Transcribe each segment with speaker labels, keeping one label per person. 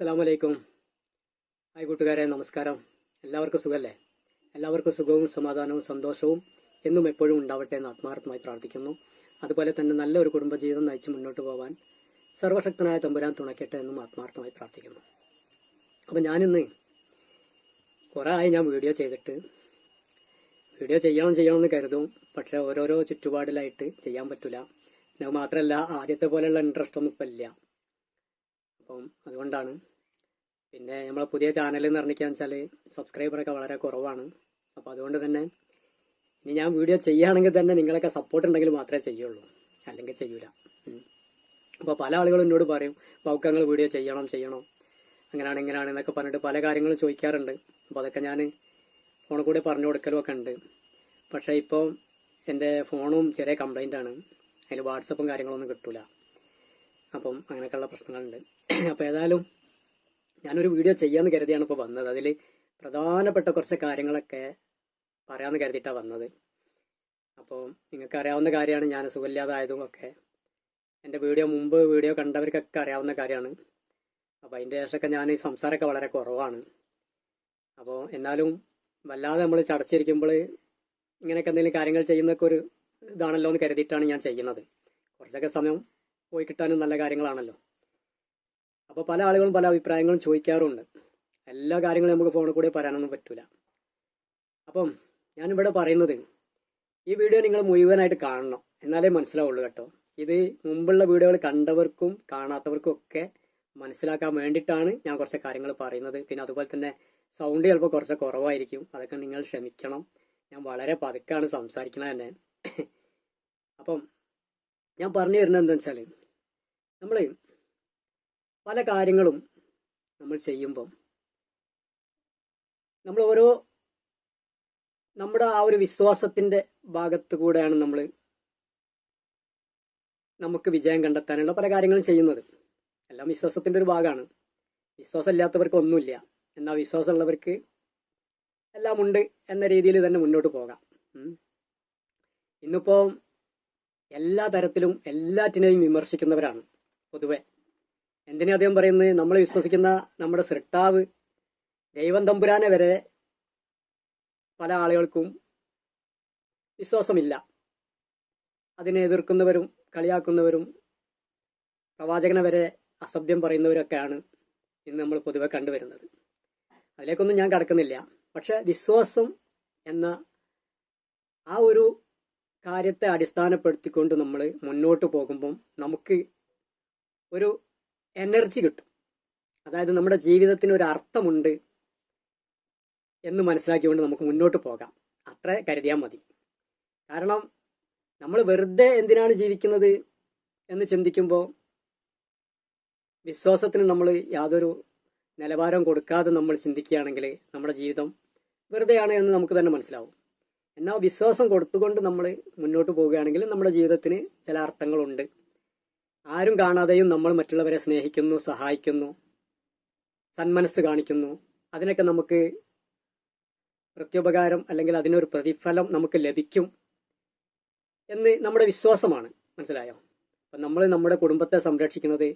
Speaker 1: അസ്സാം വലൈക്കും ഹായ് കൂട്ടുകാരെ നമസ്കാരം. എല്ലാവർക്കും സുഖമല്ലേ എല്ലാവർക്കും സുഖവും സമാധാനവും സന്തോഷവും എന്നും എപ്പോഴും ഉണ്ടാവട്ടെ എന്ന് ആത്മാർത്ഥമായി പ്രാർത്ഥിക്കുന്നു. അതുപോലെ തന്നെ നല്ലൊരു കുടുംബജീവിതം നയിച്ച് മുന്നോട്ട് പോകാൻ സർവശക്തനായ തമ്പുരാൻ തുണയ്ക്കട്ടെ എന്നും ആത്മാർത്ഥമായി പ്രാർത്ഥിക്കുന്നു. അപ്പം ഞാനിന്ന് കുറേ ആയി ഞാൻ വീഡിയോ ചെയ്തിട്ട് വീഡിയോ ചെയ്യണം ചെയ്യണം എന്ന് കരുതും. പക്ഷെ ഓരോരോ ചുറ്റുപാടിലായിട്ട് ചെയ്യാൻ പറ്റില്ല പിന്നെ മാത്രമല്ല ആദ്യത്തെ പോലെയുള്ള ഇൻട്രസ്റ്റ് ഒന്നും ഇപ്പം ഇല്ല. അപ്പം അതുകൊണ്ടാണ്. പിന്നെ നമ്മളെ പുതിയ ചാനൽ എന്ന് പറഞ്ഞിരിക്കുക വെച്ചാൽ സബ്സ്ക്രൈബറൊക്കെ വളരെ കുറവാണ്. അപ്പോൾ അതുകൊണ്ട് തന്നെ ഇനി ഞാൻ വീഡിയോ ചെയ്യുകയാണെങ്കിൽ തന്നെ നിങ്ങളൊക്കെ സപ്പോർട്ട് ഉണ്ടെങ്കിൽ മാത്രമേ ചെയ്യുള്ളൂ. അല്ലെങ്കിൽ ചെയ്യൂല. അപ്പൊ അപ്പോൾ പല ആളുകളും എന്നോട് പറയും പൗക്കങ്ങൾ വീഡിയോ ചെയ്യണം ചെയ്യണം. അങ്ങനെയാണ് ഇങ്ങനെയാണ് എന്നൊക്കെ പറഞ്ഞിട്ട് പല കാര്യങ്ങളും ചോദിക്കാറുണ്ട്. അപ്പോൾ അതൊക്കെ ഞാൻ ഫോണിൽ കൂടി പറഞ്ഞു കൊടുക്കലും ഒക്കെ ഉണ്ട്. പക്ഷേ ഇപ്പോൾ എന്റെ ഫോണും ചെറിയ കംപ്ലൈന്റ് ആണ്. അതിൽ വാട്സപ്പും കാര്യങ്ങളൊന്നും കിട്ടൂല. അപ്പം അങ്ങനെയൊക്കെയുള്ള പ്രശ്നങ്ങളുണ്ട്. അപ്പോൾ ഏതായാലും ഞാനൊരു വീഡിയോ ചെയ്യാമെന്ന് കരുതിയാണ് ഇപ്പോൾ വന്നത്. അതിൽ പ്രധാനപ്പെട്ട കുറച്ച് കാര്യങ്ങളൊക്കെ പറയാമെന്ന് കരുതിയിട്ടാണ് വന്നത്. അപ്പോൾ നിങ്ങൾക്ക് അറിയാവുന്ന കാര്യമാണ് ഞാൻ സുഖമില്ലാതായതും ഒക്കെ. എന്റെ വീഡിയോ മുമ്പ് വീഡിയോ കണ്ടവർക്കൊക്കെ അറിയാവുന്ന കാര്യമാണ്. അപ്പോൾ അതിന്റെ ശേഷമൊക്കെ ഞാൻ ഈ സംസാരമൊക്കെ വളരെ കുറവാണ്. അപ്പോൾ എന്നാലും വല്ലാതെ നമ്മൾ ചടച്ചിരിക്കുമ്പോൾ ഇങ്ങനെയൊക്കെ എന്തെങ്കിലും കാര്യങ്ങൾ ചെയ്യുന്നൊക്കെ ഒരു ഇതാണല്ലോ എന്ന് കരുതിയിട്ടാണ് ഞാൻ ചെയ്യുന്നത്. കുറച്ചൊക്കെ സമയം പോയി കിട്ടാനും നല്ല കാര്യങ്ങളാണല്ലോ. അപ്പോൾ പല ആളുകളും പല അഭിപ്രായങ്ങളും ചോദിക്കാറുണ്ട്. എല്ലാ കാര്യങ്ങളും നമുക്ക് ഫോണിൽ കൂടെ പറയാനൊന്നും പറ്റൂല. അപ്പം ഞാനിവിടെ പറയുന്നത് ഈ വീഡിയോ നിങ്ങൾ മുഴുവനായിട്ട് കാണണം. എന്നാലേ മനസ്സിലാവുള്ളൂ കേട്ടോ. ഇത് മുമ്പുള്ള വീഡിയോകൾ കണ്ടവർക്കും കാണാത്തവർക്കും ഒക്കെ മനസ്സിലാക്കാൻ വേണ്ടിയിട്ടാണ് ഞാൻ കുറച്ച് കാര്യങ്ങൾ പറയുന്നത്. പിന്നെ അതുപോലെ തന്നെ സൗണ്ട് ചിലപ്പോൾ കുറച്ച് കുറവായിരിക്കും. അതൊക്കെ നിങ്ങൾ ക്ഷമിക്കണം ഞാൻ വളരെ പതുക്കാണ് സംസാരിക്കണത് തന്നെ അപ്പം ഞാൻ പറഞ്ഞു വരുന്നത് എന്താ വെച്ചാൽ നമ്മൾ പല കാര്യങ്ങളും നമ്മൾ ചെയ്യുമ്പം നമ്മൾ ഓരോ നമ്മുടെ ആ ഒരു വിശ്വാസത്തിന്റെ ഭാഗത്ത് കൂടെയാണ് നമ്മൾ നമുക്ക് വിജയം കണ്ടെത്താനുള്ള പല കാര്യങ്ങളും ചെയ്യുന്നത്. എല്ലാം വിശ്വാസത്തിന്റെ ഒരു ഭാഗമാണ്. വിശ്വാസം ഇല്ലാത്തവർക്ക് ഒന്നുമില്ല. എന്നാൽ വിശ്വാസമുള്ളവർക്ക് എല്ലാം ഉണ്ട് എന്ന രീതിയിൽ തന്നെ മുന്നോട്ട് പോകാം. ഉം. എല്ലാ തരത്തിലും എല്ലാറ്റിനെയും വിമർശിക്കുന്നവരാണ് പൊതുവെ. എന്തിനാ അദ്ദേഹം പറയുന്നത്? നമ്മൾ വിശ്വസിക്കുന്ന നമ്മുടെ സൃഷ്ടാവ് ദൈവം തമ്പുരാനെ വരെ പല ആളുകൾക്കും വിശ്വാസമില്ല. അതിനെ എതിർക്കുന്നവരും കളിയാക്കുന്നവരും പ്രവാചകനെ വരെ അസഭ്യം പറയുന്നവരൊക്കെയാണ് ഇന്ന് നമ്മൾ പൊതുവെ കണ്ടുവരുന്നത്. അതിലേക്കൊന്നും ഞാൻ കടക്കുന്നില്ല. പക്ഷെ വിശ്വാസം എന്ന ആ ഒരു കാര്യത്തെ അടിസ്ഥാനപ്പെടുത്തിക്കൊണ്ട് നമ്മൾ മുന്നോട്ട് പോകുമ്പം നമുക്ക് ഒരു എനർജി കിട്ടും. അതായത് നമ്മുടെ ജീവിതത്തിന് ഒരു അർത്ഥമുണ്ട് എന്ന് മനസ്സിലാക്കിക്കൊണ്ട് നമുക്ക് മുന്നോട്ട് പോകാം. അത്ര കരുതിയാൽ മതി. കാരണം നമ്മൾ വെറുതെ എന്തിനാണ് ജീവിക്കുന്നത് എന്ന് ചിന്തിക്കുമ്പോൾ വിശ്വാസത്തിന് നമ്മൾ യാതൊരു നിലവാരം കൊടുക്കാതെ നമ്മൾ ചിന്തിക്കുകയാണെങ്കിൽ നമ്മുടെ ജീവിതം വെറുതെയാണ് എന്ന് നമുക്ക് തന്നെ മനസ്സിലാവും. എന്നാൽ വിശ്വാസം കൊടുത്തുകൊണ്ട് നമ്മൾ മുന്നോട്ട് പോവുകയാണെങ്കിൽ നമ്മുടെ ജീവിതത്തിന് ചില അർത്ഥങ്ങളുണ്ട്. ആരും കാണാതെയും നമ്മൾ മറ്റുള്ളവരെ സ്നേഹിക്കുന്നു സഹായിക്കുന്നു സന്മനസ് കാണിക്കുന്നു. അതിനൊക്കെ നമുക്ക് പ്രത്യുപകാരം അല്ലെങ്കിൽ അതിനൊരു പ്രതിഫലം നമുക്ക് ലഭിക്കും എന്ന് നമ്മുടെ വിശ്വാസമാണ്. മനസ്സിലായോ? അപ്പം നമ്മൾ നമ്മുടെ കുടുംബത്തെ സംരക്ഷിക്കുന്നത്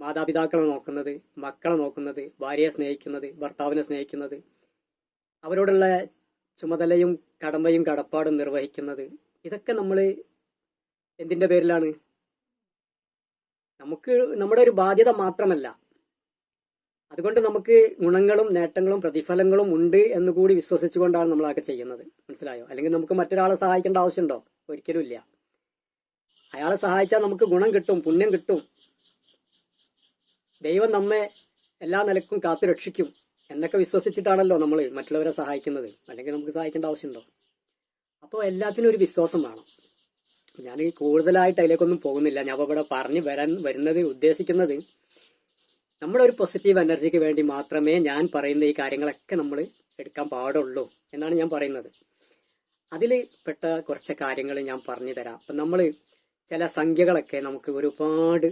Speaker 1: മാതാപിതാക്കളെ നോക്കുന്നത് മക്കളെ നോക്കുന്നത് ഭാര്യയെ സ്നേഹിക്കുന്നത് ഭർത്താവിനെ സ്നേഹിക്കുന്നത് അവരോടുള്ള ചുമതലയും കടമയും കടപ്പാടും നിർവഹിക്കുന്നത്. ഇതൊക്കെ നമ്മൾ എന്തിന്റെ പേരിലാണ്? നമുക്ക് നമ്മുടെ ഒരു ബാധ്യത മാത്രമല്ല. അതുകൊണ്ട് നമുക്ക് ഗുണങ്ങളും നേട്ടങ്ങളും പ്രതിഫലങ്ങളും ഉണ്ട് എന്ന് കൂടി വിശ്വസിച്ചുകൊണ്ടാണ് നമ്മളൊക്കെ ചെയ്യുന്നത്. മനസ്സിലായോ? അല്ലെങ്കിൽ നമുക്ക് മറ്റൊരാളെ സഹായിക്കേണ്ട ആവശ്യമുണ്ടോ? ഒരിക്കലും ഇല്ല. അയാളെ സഹായിച്ചാൽ നമുക്ക് ഗുണം കിട്ടും പുണ്യം കിട്ടും. ദൈവം നമ്മെ എല്ലാ നിലക്കും കാത്തു രക്ഷിക്കും എന്നൊക്കെ വിശ്വസിച്ചിട്ടാണല്ലോ നമ്മൾ മറ്റുള്ളവരെ സഹായിക്കുന്നത്. അല്ലെങ്കിൽ നമുക്ക് സഹായിക്കേണ്ട ആവശ്യമുണ്ടോ? അപ്പോൾ എല്ലാത്തിനും ഒരു വിശ്വാസം വേണം. ഞാൻ കൂടുതലായിട്ട് അതിലേക്കൊന്നും പോകുന്നില്ല. ഞാൻ ഇവിടെ പറഞ്ഞു വരാൻ വരുന്നത് ഉദ്ദേശിക്കുന്നത് നമ്മുടെ ഒരു പോസിറ്റീവ് എനർജിക്ക് വേണ്ടി മാത്രമേ ഞാൻ പറയുന്ന ഈ കാര്യങ്ങളൊക്കെ നമ്മൾ എടുക്കാൻ പാടുള്ളൂ എന്നാണ് ഞാൻ പറയുന്നത്. അതിൽ പെട്ട കുറച്ച് കാര്യങ്ങൾ ഞാൻ പറഞ്ഞു തരാം അപ്പം നമ്മൾ ചില സംഖ്യകളൊക്കെ നമുക്ക് ഒരുപാട്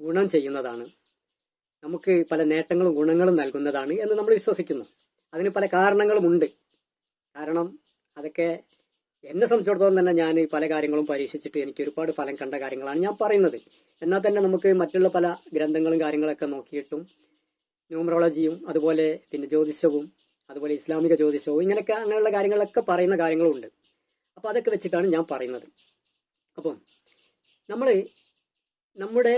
Speaker 1: ഗുണം ചെയ്യുന്നതാണ്. നമുക്ക് പല നേട്ടങ്ങളും ഗുണങ്ങളും നൽകുന്നതാണ് എന്ന് നമ്മൾ വിശ്വസിക്കുന്നു. അതിന് പല കാരണങ്ങളുമുണ്ട് കാരണം അതൊക്കെ എന്നെ സംബന്ധിച്ചിടത്തോളം തന്നെ ഞാൻ പല കാര്യങ്ങളും പരീക്ഷിച്ചിട്ട് എനിക്ക് ഒരുപാട് ഫലം കണ്ട കാര്യങ്ങളാണ് ഞാൻ പറയുന്നത്. എന്നാൽ തന്നെ നമുക്ക് മറ്റുള്ള പല ഗ്രന്ഥങ്ങളും കാര്യങ്ങളൊക്കെ നോക്കിയിട്ടും ന്യൂമറോളജിയും അതുപോലെ പിന്നെ ജ്യോതിഷവും അതുപോലെ ഇസ്ലാമിക ജ്യോതിഷവും ഇങ്ങനെയൊക്കെ അങ്ങനെയുള്ള കാര്യങ്ങളൊക്കെ പറയുന്ന കാര്യങ്ങളുണ്ട്. അപ്പോൾ അതൊക്കെ വെച്ചിട്ടാണ് ഞാൻ പറയുന്നത്. അപ്പം നമ്മൾ നമ്മുടെ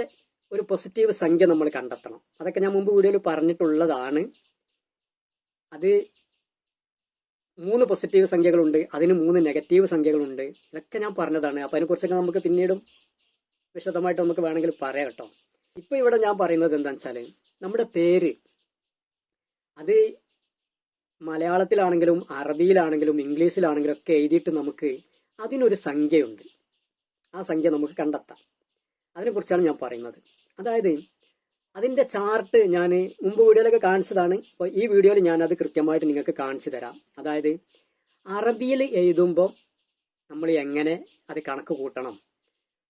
Speaker 1: ഒരു പോസിറ്റീവ് സംഖ്യ നമ്മൾ കണ്ടെത്തണം. അതൊക്കെ ഞാൻ മുമ്പ് വീഡിയോയിൽ പറഞ്ഞിട്ടുള്ളതാണ്. അത് മൂന്ന് പോസിറ്റീവ് സംഖ്യകളുണ്ട് അതിന് മൂന്ന് നെഗറ്റീവ് സംഖ്യകളുണ്ട്. ഇതൊക്കെ ഞാൻ പറഞ്ഞതാണ്. അപ്പോൾ അതിനെക്കുറിച്ചൊക്കെ നമുക്ക് പിന്നീടും വിശദമായിട്ട് നമുക്ക് വേണമെങ്കിൽ പറയാം കേട്ടോ. ഇപ്പൊ ഇവിടെ ഞാൻ പറയുന്നത് എന്താണെന്ന് വെച്ചാൽ നമ്മുടെ പേര് അത് മലയാളത്തിലാണെങ്കിലും അറബിയിലാണെങ്കിലും ഇംഗ്ലീഷിലാണെങ്കിലും ഒക്കെ എഴുതിയിട്ട് നമുക്ക് അതിനൊരു സംഖ്യയുണ്ട്. ആ സംഖ്യ നമുക്ക് കണ്ടെത്താം. അതിനെക്കുറിച്ചാണ് ഞാൻ പറയുന്നത്. അതായത് അതിന്റെ ചാർട്ട് ഞാൻ മുമ്പ് വീഡിയോയിലൊക്കെ കാണിച്ചതാണ്. അപ്പോൾ ഈ വീഡിയോയിൽ ഞാൻ അത് കൃത്യമായിട്ട് നിങ്ങൾക്ക് കാണിച്ചു തരാം. അതായത് അറബിയിൽ എഴുതുമ്പോൾ നമ്മൾ എങ്ങനെ അത് കണക്ക് കൂട്ടണം.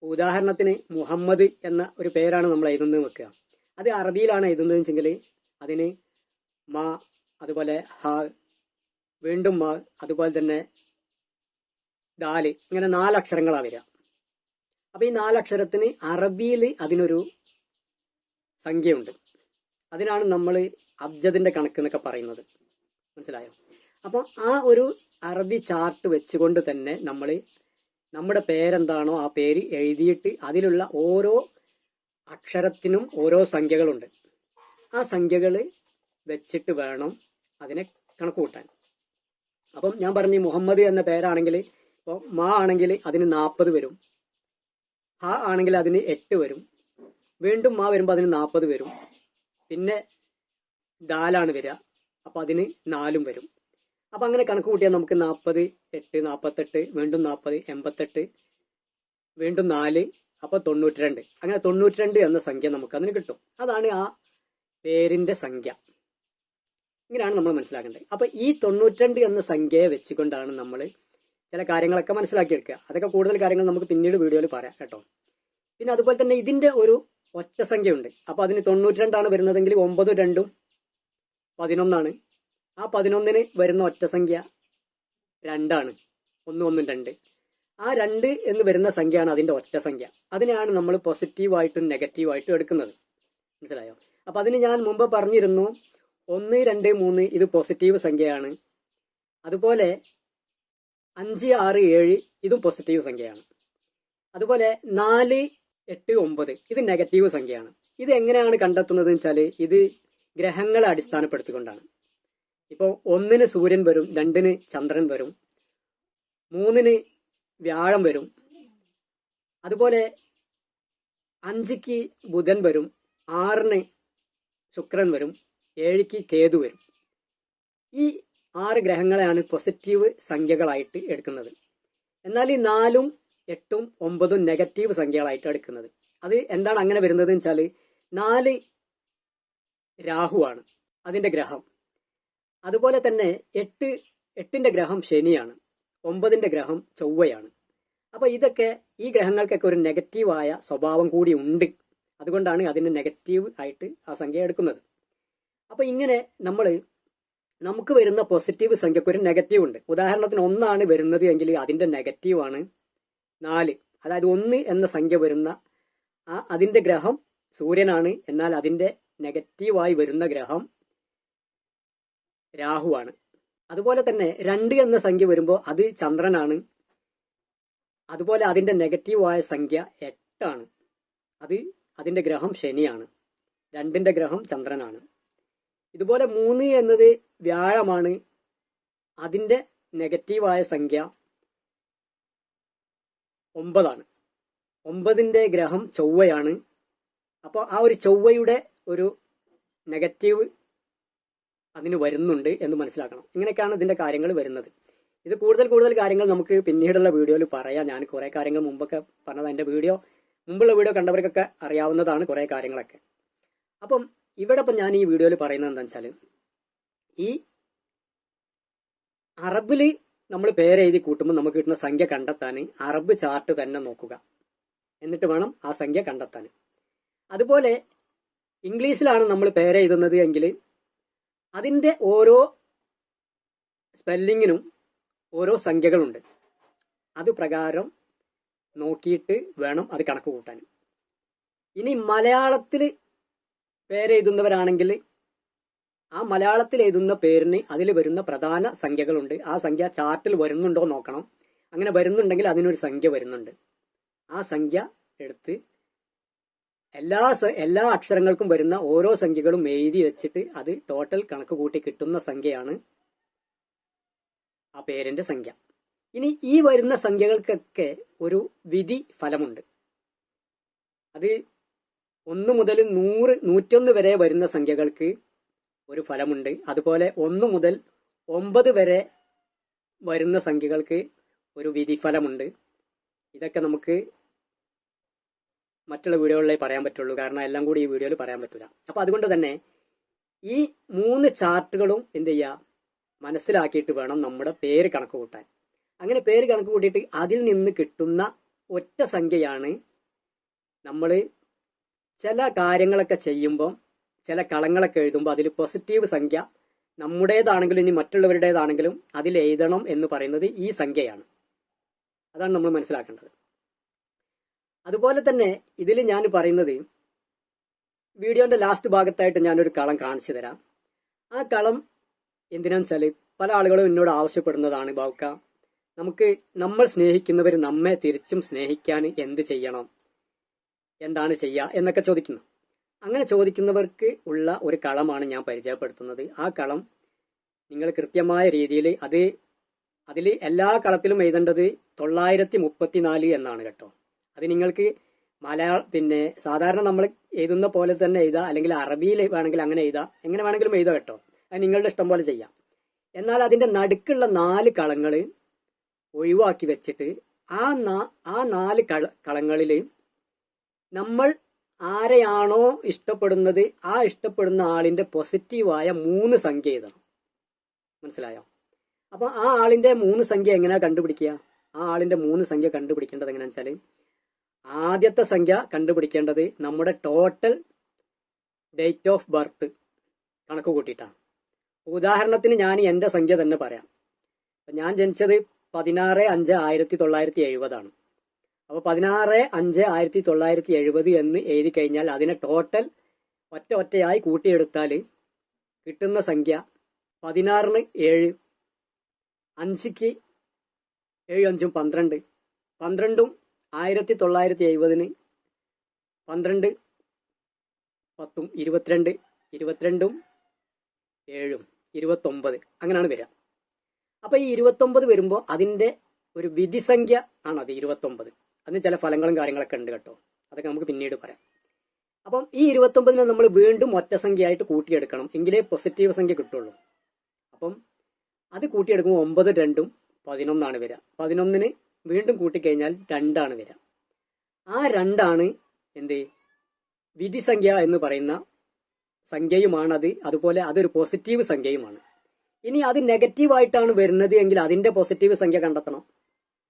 Speaker 1: ഉദാഹരണത്തിന് മുഹമ്മദ് എന്ന ഒരു പേരാണ് നമ്മൾ എഴുതുന്നത് വെക്കുക. അത് അറബിയിലാണ് എഴുതുന്നത് വെച്ചെങ്കിൽ അതിന് മാ അതുപോലെ ഹ വീണ്ടും മാ അതുപോലെ തന്നെ ദാൽ ഇങ്ങനെ നാലക്ഷരങ്ങളാണ് വരിക. അപ്പൊ ഈ നാലക്ഷരത്തിന് അറബിയിൽ അതിനൊരു സംഖ്യയുണ്ട്. അതിനാണ് നമ്മൾ അബ്ജദിന്റെ കണക്ക് എന്നൊക്കെ പറയുന്നത്. മനസ്സിലായോ? അപ്പോൾ ആ ഒരു അറബി ചാർട്ട് വെച്ചുകൊണ്ട് തന്നെ നമ്മൾ നമ്മുടെ പേരെന്താണോ ആ പേര് എഴുതിയിട്ട് അതിലുള്ള ഓരോ അക്ഷരത്തിനും ഓരോ സംഖ്യകളുണ്ട്. ആ സംഖ്യകൾ വെച്ചിട്ട് വേണം അതിനെ കണക്ക് കൂട്ടാൻ. അപ്പം ഞാൻ പറഞ്ഞു മുഹമ്മദ് എന്ന പേരാണെങ്കിൽ ഇപ്പോൾ മാ ആണെങ്കിൽ അതിന് നാൽപ്പത് വരും. ഹ ആണെങ്കിൽ അതിന് എട്ട് വരും. വീണ്ടും മാ വരുമ്പോൾ അതിന് നാൽപ്പത് വരും. പിന്നെ ദാലാണ് വരിക അപ്പം അതിന് നാലും വരും. അപ്പം അങ്ങനെ കണക്ക് കൂട്ടിയാൽ നമുക്ക് നാൽപ്പത് എട്ട് നാൽപ്പത്തെട്ട് വീണ്ടും നാൽപ്പത് എൺപത്തെട്ട് വീണ്ടും നാല് അപ്പോൾ തൊണ്ണൂറ്റിരണ്ട്. അങ്ങനെ തൊണ്ണൂറ്റി രണ്ട് എന്ന സംഖ്യ നമുക്ക് അതിന് കിട്ടും. അതാണ് ആ പേരിന്റെ സംഖ്യ. ഇങ്ങനെയാണ് നമ്മൾ മനസ്സിലാക്കേണ്ടത്. അപ്പൊ ഈ തൊണ്ണൂറ്റിരണ്ട് എന്ന സംഖ്യയെ വെച്ചുകൊണ്ടാണ് നമ്മൾ ചില കാര്യങ്ങളൊക്കെ മനസ്സിലാക്കിയെടുക്കുക. അതൊക്കെ കൂടുതൽ കാര്യങ്ങൾ നമുക്ക് പിന്നീട് വീഡിയോയിൽ പറയാം കേട്ടോ. പിന്നെ അതുപോലെ തന്നെ ഇതിന്റെ ഒരു ഒറ്റ സംഖ്യ ഉണ്ട് അപ്പൊ അതിന് തൊണ്ണൂറ്റിരണ്ടാണ് വരുന്നതെങ്കിൽ ഒമ്പതും രണ്ടും പതിനൊന്നാണ്. ആ പതിനൊന്നിന് വരുന്ന ഒറ്റ സംഖ്യ രണ്ടാണ്. ഒന്ന് ഒന്നും രണ്ട്. ആ രണ്ട് എന്ന് വരുന്ന സംഖ്യയാണ് അതിന്റെ ഒറ്റ സംഖ്യ. അതിനെയാണ് നമ്മൾ പോസിറ്റീവായിട്ടും നെഗറ്റീവായിട്ടും എടുക്കുന്നത്. മനസ്സിലായോ? അപ്പൊ അതിന് ഞാൻ മുമ്പ് പറഞ്ഞിരുന്നു ഒന്ന് രണ്ട് മൂന്ന് ഇത് പോസിറ്റീവ് സംഖ്യയാണ്. അതുപോലെ അഞ്ച് ആറ് ഏഴ് ഇതും പോസിറ്റീവ് സംഖ്യയാണ്. അതുപോലെ നാല് എട്ട് ഒമ്പത്. ഇത് നെഗറ്റീവ് സംഖ്യയാണ്. ഇത് എങ്ങനെയാണ് കണ്ടെത്തുന്നത് വെച്ചാൽ ഇത് ഗ്രഹങ്ങളെ അടിസ്ഥാനപ്പെടുത്തിക്കൊണ്ടാണ്. ഇപ്പോൾ ഒന്നിന് സൂര്യൻ വരും രണ്ടിന് ചന്ദ്രൻ വരും മൂന്നിന് വ്യാഴം വരും. അതുപോലെ അഞ്ചിക്ക് ബുധൻ വരും ആറിന് ശുക്രൻ വരും ഏഴിക്ക് കേതു വരും. ഈ ആറ് ഗ്രഹങ്ങളെയാണ് പോസിറ്റീവ് സംഖ്യകളായിട്ട് എടുക്കുന്നത്. എന്നാൽ ഈ നാലും എട്ടും ഒമ്പതും നെഗറ്റീവ് സംഖ്യകളായിട്ട് എടുക്കുന്നത്. അത് എന്താണ് അങ്ങനെ വരുന്നത് വെച്ചാൽ നാല് രാഹുവാണ് അതിന്റെ ഗ്രഹം. അതുപോലെ തന്നെ എട്ട് എട്ടിന്റെ ഗ്രഹം ശനിയാണ് ഒമ്പതിന്റെ ഗ്രഹം ചൊവ്വയാണ്. അപ്പൊ ഇതൊക്കെ ഈ ഗ്രഹങ്ങൾക്കൊക്കെ ഒരു നെഗറ്റീവായ സ്വഭാവം കൂടി ഉണ്ട്. അതുകൊണ്ടാണ് അതിന് നെഗറ്റീവ് ആയിട്ട് ആ സംഖ്യ എടുക്കുന്നത്. അപ്പൊ ഇങ്ങനെ നമ്മൾ നമുക്ക് വരുന്ന പോസിറ്റീവ് സംഖ്യക്ക് ഒരു നെഗറ്റീവ് ഉണ്ട്. ഉദാഹരണത്തിന് ഒന്നാണ് വരുന്നത് എങ്കിൽ അതിന്റെ നെഗറ്റീവ് ആണ്. നാല്. അതായത് ഒന്ന് എന്ന സംഖ്യ വരുന്ന ആ അതിന്റെ ഗ്രഹം സൂര്യനാണ്. എന്നാൽ അതിന്റെ നെഗറ്റീവായി വരുന്ന ഗ്രഹം രാഹുവാണ്. അതുപോലെ തന്നെ രണ്ട് എന്ന സംഖ്യ വരുമ്പോൾ അത് ചന്ദ്രനാണ്. അതുപോലെ അതിന്റെ നെഗറ്റീവായ സംഖ്യ എട്ടാണ്. അത് അതിന്റെ ഗ്രഹം ശനിയാണ്. രണ്ടിന്റെ ഗ്രഹം ചന്ദ്രനാണ്. ഇതുപോലെ മൂന്ന് എന്നത് വ്യാഴമാണ്. അതിന്റെ നെഗറ്റീവായ സംഖ്യ ഒമ്പതാണ്. ഒമ്പതിന്റെ ഗ്രഹം ചൊവ്വയാണ്. അപ്പോൾ ആ ഒരു ചൊവ്വയുടെ ഒരു നെഗറ്റീവ് അതിന് വരുന്നുണ്ട് എന്ന് മനസ്സിലാക്കണം. ഇങ്ങനെയൊക്കെയാണ് ഇതിന്റെ കാര്യങ്ങൾ വരുന്നത്. ഇത് കൂടുതൽ കൂടുതൽ കാര്യങ്ങൾ നമുക്ക് പിന്നീടുള്ള വീഡിയോയിൽ പറയാം. ഞാൻ കുറെ കാര്യങ്ങൾ മുമ്പൊക്കെ പറഞ്ഞത് എന്റെ വീഡിയോ മുമ്പുള്ള വീഡിയോ കണ്ടവർക്കൊക്കെ അറിയാവുന്നതാണ് കുറെ കാര്യങ്ങളൊക്കെ. അപ്പം ഇവിടെ ഇപ്പം ഞാൻ ഈ വീഡിയോയിൽ പറയുന്നത് എന്താ വെച്ചാൽ ഈ അറബിൽ നമ്മൾ പേരെഴുതി കൂട്ടുമ്പോൾ നമുക്ക് കിട്ടുന്ന സംഖ്യ കണ്ടെത്താൻ അറബ് ചാർട്ട് തന്നെ നോക്കുക. എന്നിട്ട് വേണം ആ സംഖ്യ കണ്ടെത്താൻ. അതുപോലെ ഇംഗ്ലീഷിലാണ് നമ്മൾ പേരെഴുതുന്നത് എങ്കിൽ അതിന്റെ ഓരോ സ്പെല്ലിങ്ങിനും ഓരോ സംഖ്യകളുണ്ട്. അത് പ്രകാരം നോക്കിയിട്ട് വേണം അത് കണക്ക് കൂട്ടാൻ. ഇനി മലയാളത്തിൽ പേരെഴുതുന്നവരാണെങ്കിൽ ആ മലയാളത്തിൽ എഴുതുന്ന പേരിന് അതിൽ വരുന്ന പ്രധാന സംഖ്യകളുണ്ട്. ആ സംഖ്യ ചാർട്ടിൽ വരുന്നുണ്ടോ നോക്കണം. അങ്ങനെ വരുന്നുണ്ടെങ്കിൽ അതിനൊരു സംഖ്യ വരുന്നുണ്ട്. ആ സംഖ്യ എടുത്ത് എല്ലാ എല്ലാ അക്ഷരങ്ങൾക്കും വരുന്ന ഓരോ സംഖ്യകളും എഴുതി വെച്ചിട്ട് അത് ടോട്ടൽ കണക്ക് കൂട്ടി കിട്ടുന്ന സംഖ്യയാണ് ആ പേരിന്റെ സംഖ്യ. ഇനി ഈ വരുന്ന സംഖ്യകൾക്കൊക്കെ ഒരു വിധി ഫലമുണ്ട്. അത് ഒന്ന് മുതൽ നൂറ് നൂറ്റൊന്ന് വരെ വരുന്ന സംഖ്യകൾക്ക് ഒരു ഫലമുണ്ട്. അതുപോലെ ഒന്ന് മുതൽ ഒമ്പത് വരെ വരുന്ന സംഖ്യകൾക്ക് ഒരു വിധിഫലമുണ്ട്. ഇതൊക്കെ നമുക്ക് മറ്റുള്ള വീഡിയോകളിലേ പറയാൻ പറ്റുള്ളൂ. കാരണം എല്ലാം കൂടി ഈ വീഡിയോയിൽ പറയാൻ പറ്റില്ല അപ്പൊ അതുകൊണ്ട് തന്നെ ഈ മൂന്ന് ചാർട്ടുകളും എന്ത് ചെയ്യുക മനസ്സിലാക്കിയിട്ട് വേണം നമ്മുടെ പേര് കണക്ക് കൂട്ടാൻ. അങ്ങനെ പേര് കണക്ക് കൂട്ടിയിട്ട് അതിൽ നിന്ന് കിട്ടുന്ന ഒറ്റ സംഖ്യയാണ് നമ്മൾ ചില കാര്യങ്ങളൊക്കെ ചെയ്യുമ്പോൾ ചില കളങ്ങളൊക്കെ എഴുതുമ്പോൾ അതിൽ പോസിറ്റീവ് സംഖ്യ നമ്മുടേതാണെങ്കിലും ഇനി മറ്റുള്ളവരുടേതാണെങ്കിലും അതിൽ എഴുതണം എന്ന് പറയുന്നത് ഈ സംഖ്യയാണ്. അതാണ് നമ്മൾ മനസ്സിലാക്കേണ്ടത്. അതുപോലെ തന്നെ ഇതിൽ ഞാൻ പറയുന്നത് വീഡിയോന്റെ ലാസ്റ്റ് ഭാഗത്തായിട്ട് ഞാനൊരു കളം കാണിച്ചു തരാം. ആ കളം എന്തിനാന്ന് വെച്ചാൽ പല ആളുകളും എന്നോട് ആവശ്യപ്പെടുന്നതാണ്. ബാവുക്ക നമുക്ക് നമ്മൾ സ്നേഹിക്കുന്നവർ നമ്മെ തിരിച്ചും സ്നേഹിക്കാൻ എന്ത് ചെയ്യണം? എന്താണ് ചെയ്യുക എന്നൊക്കെ ചോദിക്കുന്നു. അങ്ങനെ ചോദിക്കുന്നവർക്ക് ഉള്ള ഒരു കളമാണ് ഞാൻ പരിചയപ്പെടുത്തുന്നത്. ആ കളം നിങ്ങൾ കൃത്യമായ രീതിയിൽ അത് അതിൽ എല്ലാ കളത്തിലും എഴുതേണ്ടത് തൊള്ളായിരത്തി മുപ്പത്തിനാല് എന്നാണ് കേട്ടോ. അത് നിങ്ങൾക്ക് മലയാള പിന്നെ സാധാരണ നമ്മൾ എഴുതുന്ന പോലെ തന്നെ എഴുതാം. അല്ലെങ്കിൽ അറബിയിൽ വേണമെങ്കിൽ അങ്ങനെ എഴുതാം. എങ്ങനെ വേണമെങ്കിലും എഴുതാം കേട്ടോ. അത് നിങ്ങളുടെ ഇഷ്ടം പോലെ ചെയ്യാം. എന്നാൽ അതിന്റെ നടുക്കുള്ള നാല് കളങ്ങൾ ഒഴിവാക്കി വെച്ചിട്ട് ആ നാ- ആ നാല് കള കളങ്ങളിൽ നമ്മൾ ആരെയാണോ ഇഷ്ടപ്പെടുന്നത് ആ ഇഷ്ടപ്പെടുന്ന ആളിന്റെ പോസിറ്റീവായ മൂന്ന് സംഖ്യ എഴുതണം. മനസ്സിലായോ? അപ്പൊ ആ ആളിന്റെ മൂന്ന് സംഖ്യ എങ്ങനെയാ കണ്ടുപിടിക്കുക? ആ ആളിന്റെ മൂന്ന് സംഖ്യ കണ്ടുപിടിക്കേണ്ടത് എങ്ങനെയാണെന്ന് വെച്ചാൽ ആദ്യത്തെ സംഖ്യ കണ്ടുപിടിക്കേണ്ടത് നമ്മുടെ ടോട്ടൽ ഡേറ്റ് ഓഫ് ബർത്ത് കണക്ക് കൂട്ടിയിട്ടാണ് ഉദാഹരണത്തിന് ഞാൻ എന്റെ സംഖ്യ തന്നെ പറയാം. ഞാൻ ജനിച്ചത് പതിനാറ് അഞ്ച് ആയിരത്തി തൊള്ളായിരത്തി എഴുപതാണ്. അപ്പൊ പതിനാറ് അഞ്ച് ആയിരത്തി തൊള്ളായിരത്തി എഴുപത് എന്ന് എഴുതി കഴിഞ്ഞാൽ അതിനെ ടോട്ടൽ ഒറ്റ ഒറ്റയായി കൂട്ടിയെടുത്താൽ കിട്ടുന്ന സംഖ്യ പതിനാറിന് ഏഴ് അഞ്ചിക്ക് ഏഴ് അഞ്ചും പന്ത്രണ്ട്. പന്ത്രണ്ടും ആയിരത്തി തൊള്ളായിരത്തി എഴുപതിന് പന്ത്രണ്ട് പത്തും ഇരുപത്തിരണ്ട് ഇരുപത്തിരണ്ടും ഏഴും ഇരുപത്തൊമ്പത്. അങ്ങനെയാണ് വരിക. അപ്പൊ ഈ ഇരുപത്തൊമ്പത് വരുമ്പോൾ അതിന്റെ ഒരു വിധിസംഖ്യ ആണത് ഇരുപത്തൊമ്പത്. അതിന് ചില ഫലങ്ങളും കാര്യങ്ങളൊക്കെ ഉണ്ട് കേട്ടോ. അതൊക്കെ നമുക്ക് പിന്നീട് പറയാം. അപ്പം ഈ ഇരുപത്തൊമ്പതിനെ നമ്മൾ വീണ്ടും ഒറ്റ സംഖ്യയായിട്ട് കൂട്ടിയെടുക്കണം. എങ്കിലേ പോസിറ്റീവ് സംഖ്യ കിട്ടുള്ളൂ. അപ്പം അത് കൂട്ടിയെടുക്കുമ്പോൾ ഒമ്പത് രണ്ടും പതിനൊന്നാണ് വരിക. പതിനൊന്നിന് വീണ്ടും കൂട്ടിക്കഴിഞ്ഞാൽ രണ്ടാണ് വരിക. ആ രണ്ടാണ് എന്ത്? വിധിസംഖ്യ എന്ന് പറയുന്ന സംഖ്യയുമാണ് അത് അതുപോലെ അതൊരു പോസിറ്റീവ് സംഖ്യയുമാണ്. ഇനി അത് നെഗറ്റീവായിട്ടാണ് വരുന്നത് എങ്കിൽ അതിന്റെ പോസിറ്റീവ് സംഖ്യ കണ്ടെത്തണം.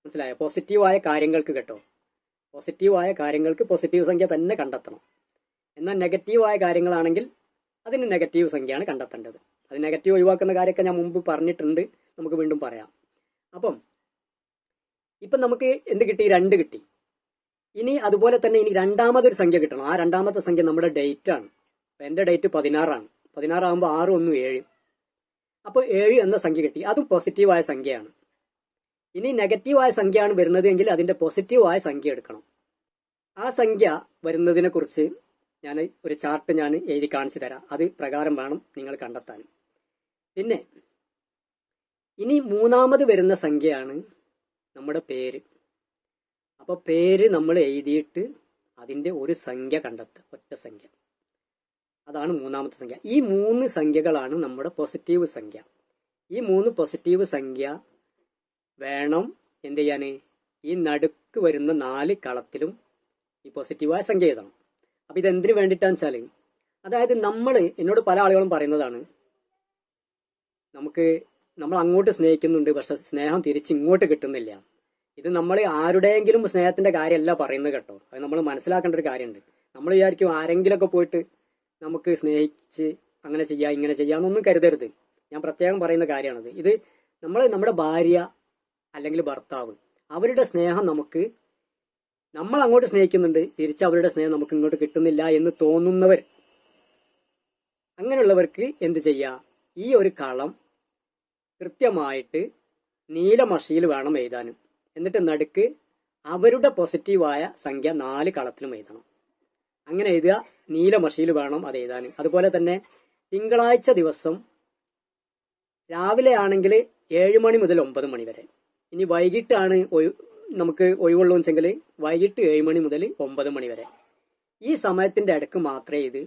Speaker 1: മനസ്സിലായോ? പോസിറ്റീവായ കാര്യങ്ങൾക്ക് കേട്ടോ. പോസിറ്റീവായ കാര്യങ്ങൾക്ക് പോസിറ്റീവ് സംഖ്യ തന്നെ കണ്ടെത്തണം. എന്നാൽ നെഗറ്റീവായ കാര്യങ്ങളാണെങ്കിൽ അതിന് നെഗറ്റീവ് സംഖ്യയാണ് കണ്ടെത്തേണ്ടത്. അത് നെഗറ്റീവ് ഒഴിവാക്കുന്ന കാര്യമൊക്കെ ഞാൻ മുമ്പ് പറഞ്ഞിട്ടുണ്ട്. നമുക്ക് വീണ്ടും പറയാം. അപ്പം ഇപ്പം നമുക്ക് എന്ത് കിട്ടി? രണ്ട് കിട്ടി. ഇനി അതുപോലെ തന്നെ ഇനി രണ്ടാമതൊരു സംഖ്യ കിട്ടണം. ആ രണ്ടാമത്തെ സംഖ്യ നമ്മുടെ ഡേറ്റ് ആണ്. അപ്പം എന്റെ ഡേറ്റ് പതിനാറാണ്. പതിനാറാകുമ്പോൾ ആറ് ഒന്ന് ഏഴ്. അപ്പോൾ ഏഴ് എന്ന സംഖ്യ കിട്ടി. അതും പോസിറ്റീവായ സംഖ്യയാണ്. ഇനി നെഗറ്റീവായ സംഖ്യയാണ് വരുന്നത് എങ്കിൽ അതിന്റെ പോസിറ്റീവായ സംഖ്യ എടുക്കണം. ആ സംഖ്യ വരുന്നതിനെ കുറിച്ച് ഞാൻ ഒരു ചാർട്ട് ഞാൻ എഴുതി കാണിച്ചു തരാം. അത് പ്രകാരം വേണം നിങ്ങൾ കണ്ടെത്താൻ. പിന്നെ ഇനി മൂന്നാമത് വരുന്ന സംഖ്യയാണ് നമ്മുടെ പേര്. അപ്പോൾ പേര് നമ്മൾ എഴുതിയിട്ട് അതിന്റെ ഒരു സംഖ്യ കണ്ടെത്തുക ഒറ്റ സംഖ്യ. അതാണ് മൂന്നാമത്തെ സംഖ്യ. ഈ മൂന്ന് സംഖ്യകളാണ് നമ്മുടെ പോസിറ്റീവ് സംഖ്യ. ഈ മൂന്ന് പോസിറ്റീവ് സംഖ്യ വേണം. എന്ത് ചെയ്യാന്? ഈ നടുക്ക് വരുന്ന നാല് കളത്തിലും ഈ പോസിറ്റീവായ സംഖ്യ എഴുതണം. അപ്പൊ ഇത് എന്തിനു വേണ്ടിയിട്ടാന്ന് വെച്ചാൽ അതായത് നമ്മൾ എന്നോട് പല ആളുകളും പറയുന്നതാണ് നമുക്ക് നമ്മൾ അങ്ങോട്ട് സ്നേഹിക്കുന്നുണ്ട് പക്ഷെ സ്നേഹം തിരിച്ച് ഇങ്ങോട്ട് കിട്ടുന്നില്ല. ഇത് നമ്മൾ ആരുടെയെങ്കിലും സ്നേഹത്തിന്റെ കാര്യമല്ല പറയുന്നത് കേട്ടോ. അത് നമ്മൾ മനസ്സിലാക്കേണ്ട ഒരു കാര്യമുണ്ട്. നമ്മൾ വിചാരിക്കും ആരെങ്കിലുമൊക്കെ പോയിട്ട് നമുക്ക് സ്നേഹിച്ച് അങ്ങനെ ചെയ്യാം ഇങ്ങനെ ചെയ്യാന്നൊന്നും കരുതരുത്. ഞാൻ പ്രത്യേകം പറയുന്ന കാര്യമാണത്. ഇത് നമ്മൾ നമ്മുടെ ഭാര്യ അല്ലെങ്കിൽ ഭർത്താവ്. അവരുടെ സ്നേഹം നമുക്ക് നമ്മൾ അങ്ങോട്ട് സ്നേഹിക്കുന്നുണ്ട് തിരിച്ച് അവരുടെ സ്നേഹം നമുക്ക് ഇങ്ങോട്ട് കിട്ടുന്നില്ല എന്ന് തോന്നുന്നവർ. അങ്ങനെയുള്ളവർക്ക് എന്ത് ചെയ്യാം? ഈ ഒരു കളം കൃത്യമായിട്ട് നീല മഷിയിൽ വേണം എഴുതാനും. എന്നിട്ട് നടുക്ക് അവരുടെ പോസിറ്റീവായ സംഖ്യ നാല് കളത്തിലും എഴുതണം. അങ്ങനെ എഴുതുക നീല മഷിയിൽ വേണം അത് എഴുതാൻ. അതുപോലെ തന്നെ തിങ്കളാഴ്ച ദിവസം രാവിലെ ആണെങ്കിൽ ഏഴ് മണി മുതൽ ഒമ്പത് മണി വരെ. ഇനി വൈകിട്ടാണ് നമുക്ക് ഒഴിവുള്ള വെച്ചെങ്കിൽ വൈകിട്ട് ഏഴ് മണി മുതൽ ഒമ്പത് മണി വരെ. ഈ സമയത്തിന്റെ ഇടയ്ക്ക് മാത്രമേ ഇത്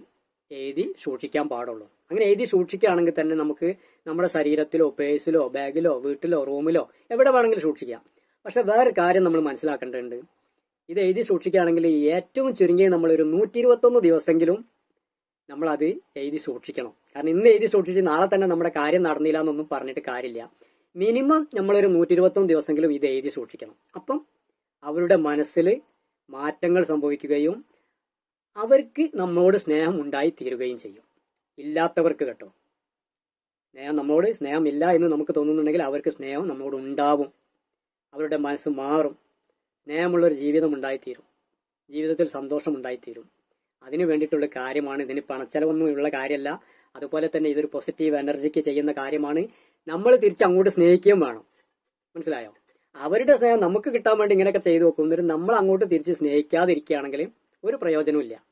Speaker 1: എഴുതി സൂക്ഷിക്കാൻ പാടുള്ളൂ. അങ്ങനെ എഴുതി സൂക്ഷിക്കുകയാണെങ്കിൽ തന്നെ നമുക്ക് നമ്മുടെ ശരീരത്തിലോ പേഴ്സിലോ ബാഗിലോ വീട്ടിലോ റൂമിലോ എവിടെ വേണമെങ്കിലും സൂക്ഷിക്കാം. പക്ഷെ വേറെ കാര്യം നമ്മൾ മനസ്സിലാക്കേണ്ടതുണ്ട്. ഇത് എഴുതി സൂക്ഷിക്കുകയാണെങ്കിൽ ഏറ്റവും ചുരുങ്ങിയ നമ്മൾ ഒരു നൂറ്റി ഇരുപത്തൊന്ന് ദിവസമെങ്കിലും നമ്മളത് എഴുതി സൂക്ഷിക്കണം. കാരണം ഇന്ന് എഴുതി സൂക്ഷിച്ച് നാളെ തന്നെ നമ്മുടെ കാര്യം നടന്നില്ല എന്നൊന്നും പറഞ്ഞിട്ട് കാര്യമില്ല. മിനിമം നമ്മളൊരു നൂറ്റി ഇരുപത്തൊന്ന് ദിവസമെങ്കിലും ഇത് എഴുതി സൂക്ഷിക്കണം. അപ്പം അവരുടെ മനസ്സിൽ മാറ്റങ്ങൾ സംഭവിക്കുകയും അവർക്ക് നമ്മളോട് സ്നേഹം ഉണ്ടായി തീരുകയും ചെയ്യും. ഇല്ലാത്തവർക്ക് കേട്ടോ. സ്നേഹം നമ്മളോട് സ്നേഹമില്ല എന്ന് നമുക്ക് തോന്നുന്നുണ്ടെങ്കിൽ അവർക്ക് സ്നേഹം നമ്മളോട് ഉണ്ടാവും. അവരുടെ മനസ്സ് മാറും. സ്നേഹമുള്ളൊരു ജീവിതം ഉണ്ടായിത്തീരും. ജീവിതത്തിൽ സന്തോഷം ഉണ്ടായിത്തീരും. അതിനു വേണ്ടിയിട്ടുള്ള കാര്യമാണ്. ഇതിന് പണച്ചെലവൊന്നും ഉള്ള കാര്യമല്ല. അതുപോലെ തന്നെ ഇതൊരു പോസിറ്റീവ് എനർജിക്ക് ചെയ്യുന്ന കാര്യമാണ്. നമ്മൾ തിരിച്ച് അങ്ങോട്ട് സ്നേഹിക്കുകയും വേണം. മനസ്സിലായോ? അവരുടെ സ്നേഹം നമുക്ക് കിട്ടാൻ വേണ്ടി ഇങ്ങനെയൊക്കെ ചെയ്തു നോക്കും. എന്നിട്ട് നമ്മൾ അങ്ങോട്ട് തിരിച്ച് സ്നേഹിക്കാതിരിക്കുകയാണെങ്കിൽ ഒരു പ്രയോജനവും ഇല്ല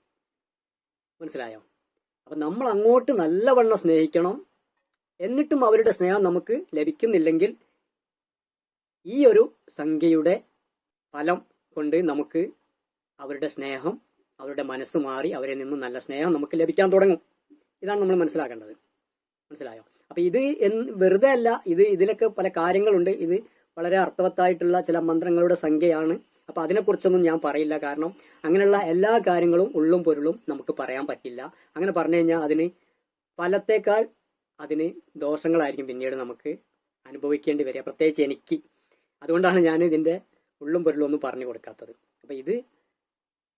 Speaker 1: മനസ്സിലായോ? അപ്പൊ നമ്മൾ അങ്ങോട്ട് നല്ലവണ്ണം സ്നേഹിക്കണം. എന്നിട്ടും അവരുടെ സ്നേഹം നമുക്ക് ലഭിക്കുന്നില്ലെങ്കിൽ ഈ ഒരു സംഖ്യയുടെ ഫലം കൊണ്ട് നമുക്ക് അവരുടെ സ്നേഹം അവരുടെ മനസ്സ് മാറി അവരിൽ നിന്നും നല്ല സ്നേഹം നമുക്ക് ലഭിക്കാൻ തുടങ്ങും. ഇതാണ് നമ്മൾ മനസ്സിലാക്കേണ്ടത്. മനസ്സിലായോ? അപ്പൊ ഇത് വെറുതെ അല്ല ഇത് ഇതിലൊക്കെ പല കാര്യങ്ങളുണ്ട്. ഇത് വളരെ അർത്ഥവത്തായിട്ടുള്ള ചില മന്ത്രങ്ങളുടെ സംഖ്യയാണ്. അപ്പൊ അതിനെക്കുറിച്ചൊന്നും ഞാൻ പറയില്ല. കാരണം അങ്ങനെയുള്ള എല്ലാ കാര്യങ്ങളും ഉള്ളും പൊരുളും നമുക്ക് പറയാൻ പറ്റില്ല. അങ്ങനെ പറഞ്ഞു കഴിഞ്ഞാൽ അതിന് ഫലത്തേക്കാൾ അതിന് ദോഷങ്ങളായിരിക്കും പിന്നീട് നമുക്ക് അനുഭവിക്കേണ്ടി വരിക. പ്രത്യേകിച്ച് എനിക്ക്. അതുകൊണ്ടാണ് ഞാൻ ഇതിന്റെ ഉള്ളും പൊരുളും ഒന്നും പറഞ്ഞു കൊടുക്കാത്തത്. അപ്പൊ ഇത്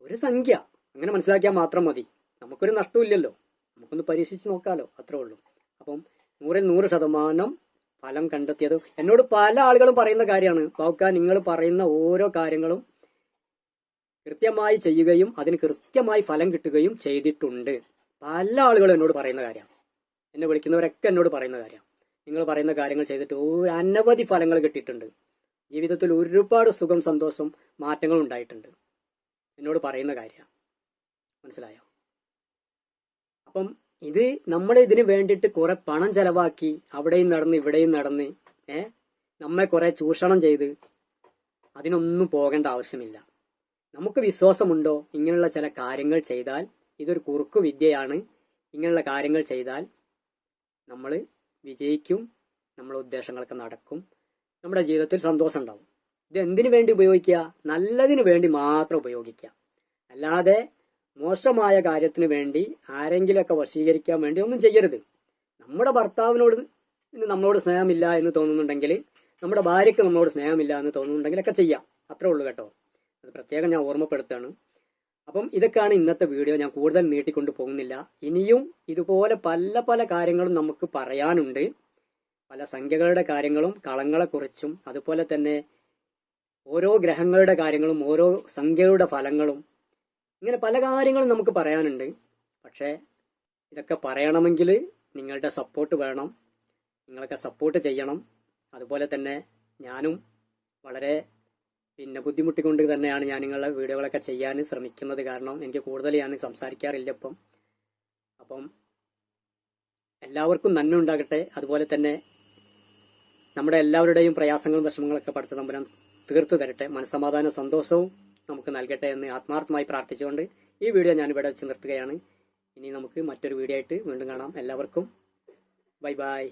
Speaker 1: ഒരു സംഖ്യ. അങ്ങനെ മനസ്സിലാക്കിയാൽ മാത്രം മതി. നമുക്കൊരു നഷ്ടമില്ലല്ലോ നമുക്കൊന്ന് പരീക്ഷിച്ച് നോക്കാലോ. അത്രേ ഉള്ളൂ. അപ്പം നൂറിൽ നൂറ് ശതമാനം ഫലം കണ്ടെത്തിയത്. എന്നോട് പല ആളുകളും പറയുന്ന കാര്യമാണ്. ബാവുക്ക നിങ്ങൾ പറയുന്ന ഓരോ കാര്യങ്ങളും കൃത്യമായി ചെയ്യുകയും അതിന് കൃത്യമായി ഫലം കിട്ടുകയും ചെയ്തിട്ടുണ്ട്. പല ആളുകളും എന്നോട് പറയുന്ന കാര്യമാണ്. എന്നെ വിളിക്കുന്നവരൊക്കെ എന്നോട് പറയുന്ന കാര്യമാണ്. നിങ്ങൾ പറയുന്ന കാര്യങ്ങൾ ചെയ്തിട്ട് ഒരു അനവധി ഫലങ്ങൾ കിട്ടിയിട്ടുണ്ട്. ജീവിതത്തിൽ ഒരുപാട് സുഖം സന്തോഷം മാറ്റങ്ങൾ ഉണ്ടായിട്ടുണ്ട്. എന്നോട് പറയുന്ന കാര്യമാണ്. മനസ്സിലായോ? അപ്പം ഇത് നമ്മൾ ഇതിന് വേണ്ടിയിട്ട് കുറെ പണം ചെലവാക്കി അവിടെയും നടന്ന് ഇവിടെയും നടന്ന് ഏ നമ്മെ കുറെ ചൂഷണം ചെയ്ത് അതിനൊന്നും പോകേണ്ട ആവശ്യമില്ല. നമുക്ക് വിശ്വാസമുണ്ടോ ഇങ്ങനെയുള്ള ചില കാര്യങ്ങൾ ചെയ്താൽ? ഇതൊരു കുറുക്കു വിദ്യയാണ്. ഇങ്ങനെയുള്ള കാര്യങ്ങൾ ചെയ്താൽ നമ്മൾ വിജയിക്കും നമ്മുടെ ഉദ്ദേശങ്ങളൊക്കെ നടക്കും നമ്മുടെ ജീവിതത്തിൽ സന്തോഷം ഉണ്ടാവും. ഇത് എന്തിനു വേണ്ടി ഉപയോഗിക്കുക? നല്ലതിനു വേണ്ടി മാത്രം ഉപയോഗിക്കുക. അല്ലാതെ മോശമായ കാര്യത്തിന് വേണ്ടി ആരെങ്കിലുമൊക്കെ വശീകരിക്കാൻ വേണ്ടി ഒന്നും ചെയ്യരുത്. നമ്മുടെ ഭർത്താവിനോട് നമ്മളോട് സ്നേഹമില്ല എന്ന് തോന്നുന്നുണ്ടെങ്കിൽ നമ്മുടെ ഭാര്യയ്ക്ക് നമ്മളോട് സ്നേഹമില്ല എന്ന് തോന്നുന്നുണ്ടെങ്കിൽ ഒക്കെ ചെയ്യാം. അത്രേ ഉള്ളൂ കേട്ടോ. അത് പ്രത്യേകം ഞാൻ ഓർമ്മപ്പെടുത്താണ് അപ്പം ഇതൊക്കെയാണ് ഇന്നത്തെ വീഡിയോ. ഞാൻ കൂടുതൽ നീട്ടിക്കൊണ്ട് പോകുന്നില്ല. ഇനിയും ഇതുപോലെ പല പല കാര്യങ്ങളും നമുക്ക് പറയാനുണ്ട്. പല സംഖ്യകളുടെ കാര്യങ്ങളും കളങ്ങളെക്കുറിച്ചും അതുപോലെ തന്നെ ഓരോ ഗ്രഹങ്ങളുടെ കാര്യങ്ങളും ഓരോ സംഖ്യകളുടെ ഫലങ്ങളും ഇങ്ങനെ പല കാര്യങ്ങളും നമുക്ക് പറയാനുണ്ട്. പക്ഷേ ഇതൊക്കെ പറയണമെങ്കിൽ നിങ്ങളുടെ സപ്പോർട്ട് വേണം. നിങ്ങളൊക്കെ സപ്പോർട്ട് ചെയ്യണം. അതുപോലെ തന്നെ ഞാനും വളരെ പിന്നെ ബുദ്ധിമുട്ടിക്കൊണ്ട് തന്നെയാണ് ഞാൻ നിങ്ങളുടെ വീഡിയോകളൊക്കെ ചെയ്യാൻ ശ്രമിക്കുന്നത്. കാരണം എനിക്ക് കൂടുതൽ ഞാൻ സംസാരിക്കാറില്ല ഇപ്പം. അപ്പം എല്ലാവർക്കും നന്മ ഉണ്ടാകട്ടെ. അതുപോലെ തന്നെ നമ്മുടെ എല്ലാവരുടെയും പ്രയാസങ്ങളും വിഷമങ്ങളൊക്കെ പഠിച്ച തമ്പുരാൻ തീർത്തു തരട്ടെ. മനസ്സമാധാനവും സന്തോഷവും നമുക്ക് നൽകട്ടെ എന്ന് ആത്മാർത്ഥമായി പ്രാർത്ഥിച്ചുകൊണ്ട് ഈ വീഡിയോ ഞാൻ ഇവിടെ വെച്ച് നിർത്തുകയാണ്. ഇനി നമുക്ക് മറ്റൊരു വീഡിയോ ആയിട്ട് വീണ്ടും കാണാം. എല്ലാവർക്കും ബൈ ബൈ.